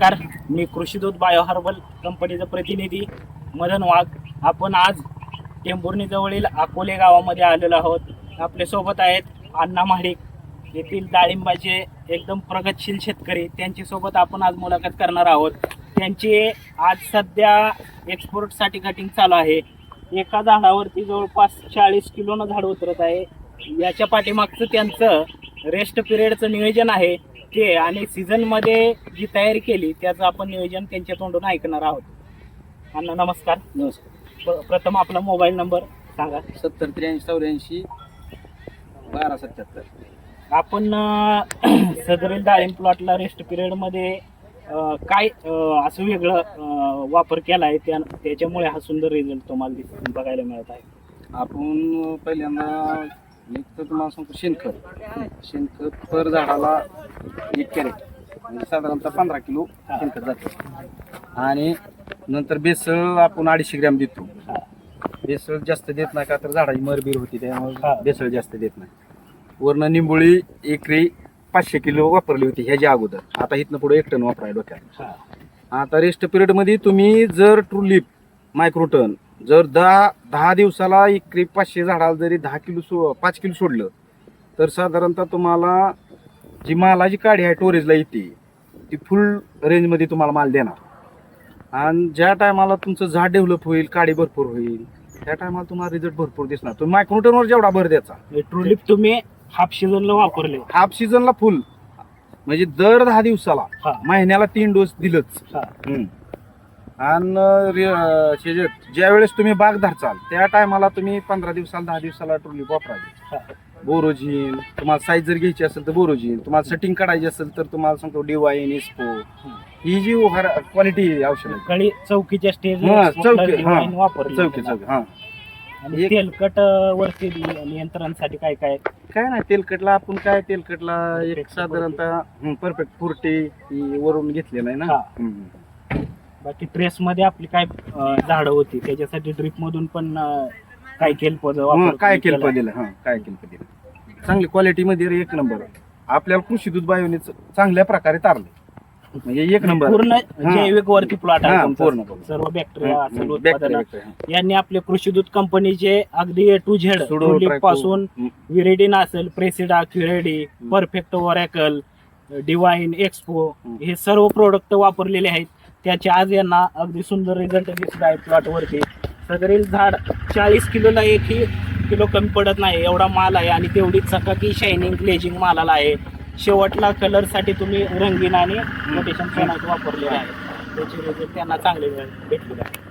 नमस्कार. मी कृषीदूत bio herbal कंपनीचा प्रतिनिधी मदन वाघ. आपण आज टेंभुर्णीजवळील अकोले गावामध्ये आलेलो आहोत. आपल्यासोबत आहेत अण्णा महाडिक. येथील डाळिंबाचे एकदम प्रगतशील शेतकरी. त्यांच्यासोबत आपण आज मुलाखत करणार आहोत. त्यांचे आज सध्या एक्सपोर्टसाठी कटिंग चालू आहे. एका झाडावरती जवळपास चाळीस किलोनं झाड उतरत आहे. याच्या पाठीमागचं त्यांचं रेस्ट पिरियडचं नियोजन आहे. ते आणि सीझनमध्ये जी तयारी केली त्याचं आपण नियोजन त्यांच्या तोंडून ऐकणार आहोत. अण्णा नमस्कार. नमस्कार. प- प्रथम आपला मोबाईल नंबर सांगा. सत्तर त्र्याऐंशी चौऱ्याऐंशी बारा सत्याहत्तर. आपण अं, सदरील डाळिंब प्लॉटला रेस्ट पिरियडमध्ये अं, काय अं, असं वेगळं अं, वापर केला आहे त्या त्याच्यामुळे हा सुंदर रिझल्ट तुम्हाला दिस- बघायला मिळत आहे. आपण पहिल्यांदा एक तर तुम्हाला सांगतो शेणखत. शेणखत पर झाडाला एक कॅरेट म्हणजे साधारणतः पंधरा किलो शेणखत जातं. आणि नंतर बेसळ आपण अडीचशे ग्रॅम देतो. बेसळ जास्त देत नाही का तर झाडाची मरबीर होती. त्यामुळे बेसळ जास्त देत नाही. वरनं निंबोळी एकरी पाचशे किलो वापरली होती ह्याच्या अगोदर. आता इथनं पुढे एक टन वापराय डोक्यात. आता रेस्ट पिरियडमध्ये तुम्ही जर ट्रुलिप मायक्रोटन जर दहा दहा दिवसाला एकरी पाचशे झाडाला जरी दहा किलो सो पाच किलो सोडलं तर साधारणतः तुम्हाला जी मालाची काडी आहे टोरेजला येते ती फुल रेंजमध्ये तुम्हाला माल देणार. आणि ज्या टायमाला तुमचं झाड डेव्हलप होईल काडी भरपूर होईल त्या टायमाला तुम्हाला रिझल्ट भरपूर दिसणार. तुम्ही मायक्रोटनवर जेवढा भर द्यायचा. ट्रुलिप तुम्ही हाफ सीझनला वापरले. हाफ सीझनला फुल म्हणजे दर दहा दिवसाला महिन्याला तीन डोस दिलंच. आणि ज्या वेळेस तुम्ही बाग धरचाल त्या टायमाला तुम्ही पंधरा दिवसाला दहा दिवसाला ट्रुलिप वापरायची. बोरोजिन तुम्हाला साईज जर घ्यायची असेल तर बोरोजिन तुम्हाला सेटिंग काढायची असेल तर तुम्हाला सांगतो डिवाईन एस्पो ही जी क्वालिटी औषध आहे. कळी चौकीच्या स्टेज चौकी, हा. वापरली चौकी चौकी हा. आणि तेलकट वरती नियंत्रणासाठी काय काय? काय नाही तेलकटला आपण काय तेलकटला एक साधारणतः परफेक्ट फोर्टी वरून घेतली नाही ना. बाकी ट्रेस मध्ये आपली काय झाडं होती त्याच्यासाठी ड्रिप मधून पण काय केलं काय केलं दिलं हा काय केलं दिलं चांगली क्वालिटी मध्ये एक नंबर आपल्याला कृषी दूध बायोने चांगल्या प्रकारे तारले म्हणजे एक नंबर पूर्ण हा. जैविक वरती प्लॉट आहे. पूर्ण, पूर्ण. सर्व बॅक्टेरिया सर्व उत्पादन. यांनी आपले कृषी दूध कंपनीचे अगदी ए टू झेडपासून हं, विरेडिन असेल प्रेसिडा क्युरेडी परफेक्ट वरॅकल डिवाइन एक्सपो हं. हे सर्व प्रोडक्ट वापरलेले आहेत. त्याचे आज यांना अगदी सुंदर रिझल्ट दिसत आहे प्लॉट वरती. सदरील झाड चाळीस किलोला एकही किलो कमी पडत नाही एवढा माल आहे आणि तेवढी चकाकी शायनिंग ग्लेजिंग मालाला आहे. शेवटला कलरसाठी तुम्ही रंगीन आणि रोटेशन वापरले आहे. त्याचे रिझल्ट त्यांना चांगले भेटलेले आहे.